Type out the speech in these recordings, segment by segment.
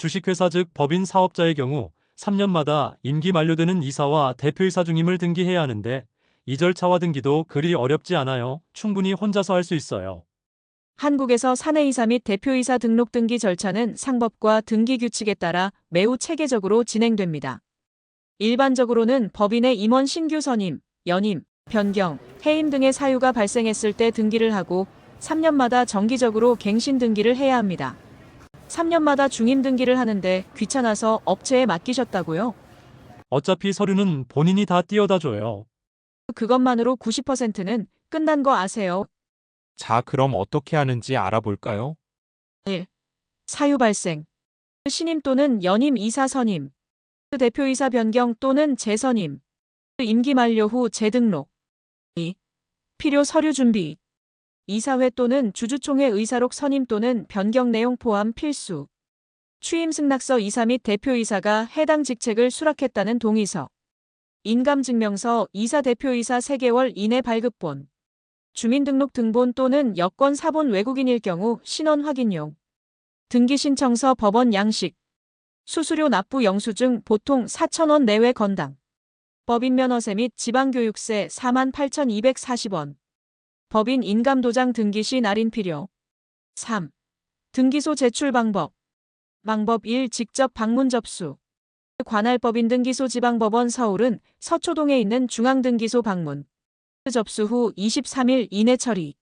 주식회사 즉 법인 사업자의 경우 3년마다 임기 만료되는 이사와 대표이사 중임을 등기해야 하는데 이 절차와 등기도 그리 어렵지 않아요. 충분히 혼자서 할 수 있어요. 한국에서 사내이사 및 대표이사 등록 등기 절차는 상법과 등기 규칙에 따라 매우 체계적으로 진행됩니다. 일반적으로는 법인의 임원 신규 선임, 연임, 변경, 해임 등의 사유가 발생했을 때 등기를 하고 3년마다 정기적으로 갱신 등기를 해야 합니다. 3년마다 중임 등기를 하는데 귀찮아서 업체에 맡기셨다고요? 어차피 서류는 본인이 다 띄어다 줘요. 그것만으로 90%는 끝난 거 아세요? 자, 그럼 어떻게 하는지 알아볼까요? 사유 발생. 신임 또는 연임 이사 선임. 대표이사 변경 또는 재선임. 임기 만료 후 재등록. 2. 필요 서류 준비. 이사회 또는 주주총회 의사록 선임 또는 변경 내용 포함 필수. 취임 승낙서 이사 및 대표이사가 해당 직책을 수락했다는 동의서. 인감증명서 이사 대표이사 3개월 이내 발급본. 주민등록 등본 또는 여권 사본 외국인일 경우 신원 확인용. 등기신청서 법원 양식. 수수료 납부 영수증 보통 4,000원 내외 건당. 법인 면허세 및 지방교육세 48,240원. 법인 인감도장 등기 시 날인 필요. 3. 등기소 제출 방법. 방법 1. 직접 방문 접수. 관할 법인 등기소 지방법원 서울은 서초동에 있는 중앙등기소 방문. 접수 후 23일 이내 처리.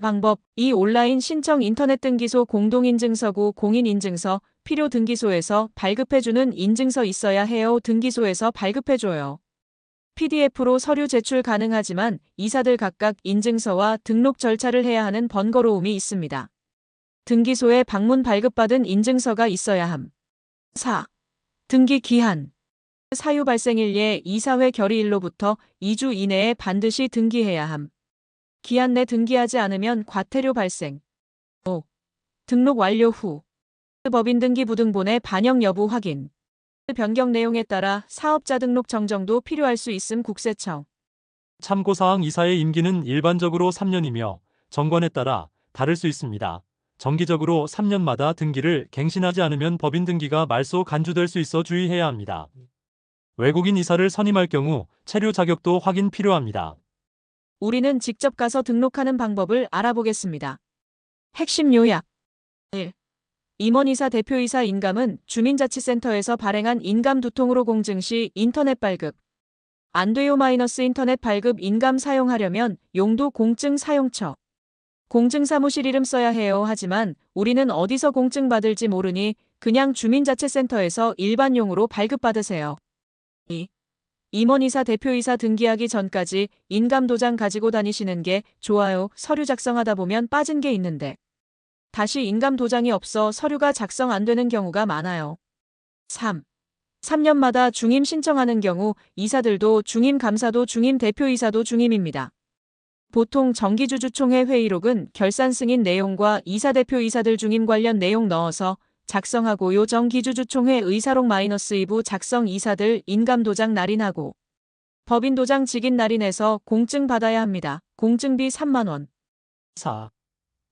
방법 2. 온라인 신청 인터넷 등기소 공동인증서구 공인인증서 필요 등기소에서 발급해주는 인증서 있어야 해요. 등기소에서 발급해줘요. PDF로 서류 제출 가능하지만 이사들 각각 인증서와 등록 절차를 해야 하는 번거로움이 있습니다. 등기소에 방문 발급받은 인증서가 있어야 함. 4. 등기 기한. 사유 발생일 예 이사회 결의일로부터 2주 이내에 반드시 등기해야 함. 기한 내 등기하지 않으면 과태료 발생. 5. 등록 완료 후 법인 등기 부등본의 반영 여부 확인. 변경 내용에 따라 사업자 등록 정정도 필요할 수 있음 국세청. 참고사항 이사의 임기는 일반적으로 3년이며 정관에 따라 다를 수 있습니다. 정기적으로 3년마다 등기를 갱신하지 않으면 법인 등기가 말소 간주될 수 있어 주의해야 합니다. 외국인 이사를 선임할 경우 체류 자격도 확인 필요합니다. 우리는 직접 가서 등록하는 방법을 알아보겠습니다. 핵심 요약 1. 임원이사 대표이사 인감은 주민자치센터에서 발행한 인감 두통으로 공증 시 인터넷 발급. 안 돼요 마이너스 인터넷 발급 인감 사용하려면 용도 공증 사용처. 공증 사무실 이름 써야 해요 하지만 우리는 어디서 공증 받을지 모르니 그냥 주민자치센터에서 일반용으로 발급받으세요. 2. 임원이사 대표이사 등기하기 전까지 인감 도장 가지고 다니시는 게 좋아요. 서류 작성하다 보면 빠진 게 있는데. 다시 인감 도장이 없어 서류가 작성 안 되는 경우가 많아요. 3. 3년마다 중임 신청하는 경우 이사들도 중임 감사도 중임 대표이사도 중임입니다. 보통 정기주주총회 회의록은 결산 승인 내용과 이사 대표이사들 중임 관련 내용 넣어서 작성하고 요 정 기주주총회 의사록 마이너스 2부 작성 이사들 인감 도장 날인하고 법인 도장 직인 날인해서 공증 받아야 합니다. 공증비 3만원. 4.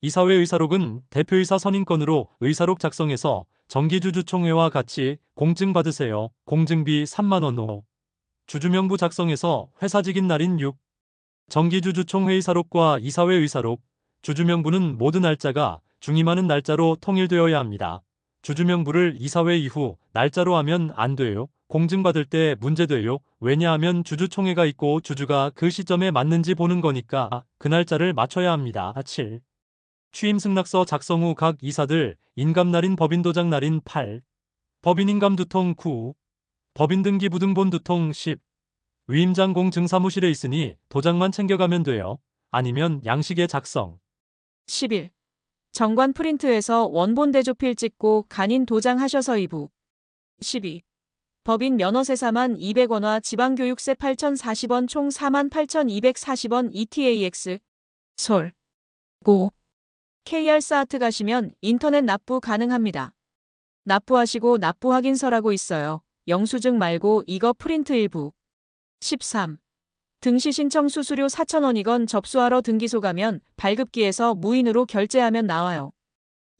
이사회 의사록은 대표이사 선임권으로 의사록 작성해서 정기주주총회와 같이 공증 받으세요. 공증비 3만원 5. 주주명부 작성해서 회사직인 날인 6. 정기주주총회 의사록과 이사회 의사록, 주주명부는 모든 날짜가 중임하는 날짜로 통일되어야 합니다. 주주명부를 이사회 이후 날짜로 하면 안 돼요. 공증받을 때 문제돼요. 왜냐하면 주주총회가 있고 주주가 그 시점에 맞는지 보는 거니까 그 날짜를 맞춰야 합니다. 7. 취임 승낙서 작성 후 각 이사들 인감 날인 법인 도장 날인 8. 법인 인감 두통 9. 법인 등기 부등본 두통 10. 위임장 공증 사무실에 있으니 도장만 챙겨가면 돼요. 아니면 양식에 작성. 11. 정관 프린트에서 원본 대조필 찍고 간인 도장하셔서 2부. 12. 법인 면허세 4만 200원과 지방교육세 8,040원 총 4만 8,240원 ETAX. 솔. 고. KR 사트 가시면 인터넷 납부 가능합니다. 납부하시고 납부 확인서라고 있어요. 영수증 말고 이거 프린트 일부. 13. 등시 신청 수수료 4,000원이건 접수하러 등기소 가면 발급기에서 무인으로 결제하면 나와요.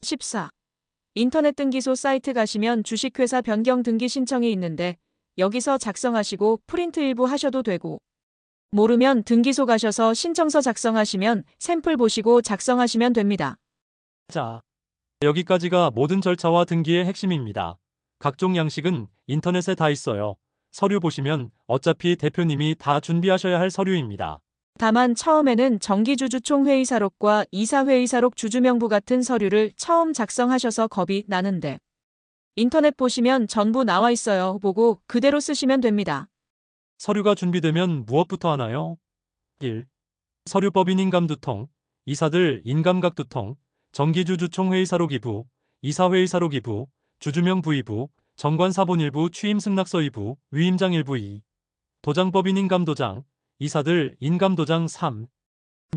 14. 인터넷 등기소 사이트 가시면 주식회사 변경 등기 신청이 있는데 여기서 작성하시고 프린트 일부 하셔도 되고 모르면 등기소 가셔서 신청서 작성하시면 샘플 보시고 작성하시면 됩니다. 자, 여기까지가 모든 절차와 등기의 핵심입니다. 각종 양식은 인터넷에 다 있어요. 서류 보시면 어차피 대표님이 다 준비하셔야 할 서류입니다. 다만 처음에는 정기주주총 회의사록과 이사회의사록 주주명부 같은 서류를 처음 작성하셔서 겁이 나는데 인터넷 보시면 전부 나와 있어요. 보고 그대로 쓰시면 됩니다. 서류가 준비되면 무엇부터 하나요? 1. 서류법인 인감두통, 이사들 인감각두통, 정기주주총회의사록 2부, 이사회의사록 2부, 주주명 부의부, 정관사본 일부 취임승낙서 2부, 위임장 일부 2. 도장법인 인감도장, 이사들 인감도장 3.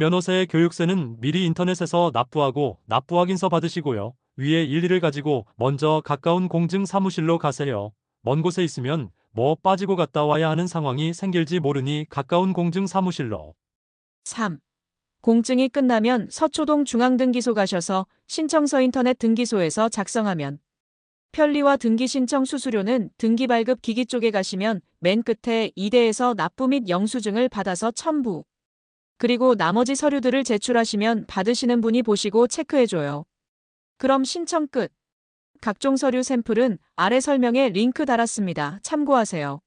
면허세 교육세는 미리 인터넷에서 납부하고 납부 확인서 받으시고요. 위에 일일을 가지고 먼저 가까운 공증 사무실로 가세요. 먼 곳에 있으면 뭐 빠지고 갔다 와야 하는 상황이 생길지 모르니 가까운 공증 사무실로. 3. 공증이 끝나면 서초동 중앙등기소 가셔서 신청서 인터넷 등기소에서 작성하면 편리와 등기 신청 수수료는 등기 발급 기기 쪽에 가시면 맨 끝에 이대에서 납부 및 영수증을 받아서 첨부. 그리고 나머지 서류들을 제출하시면 받으시는 분이 보시고 체크해줘요. 그럼 신청 끝. 각종 서류 샘플은 아래 설명에 링크 달았습니다. 참고하세요.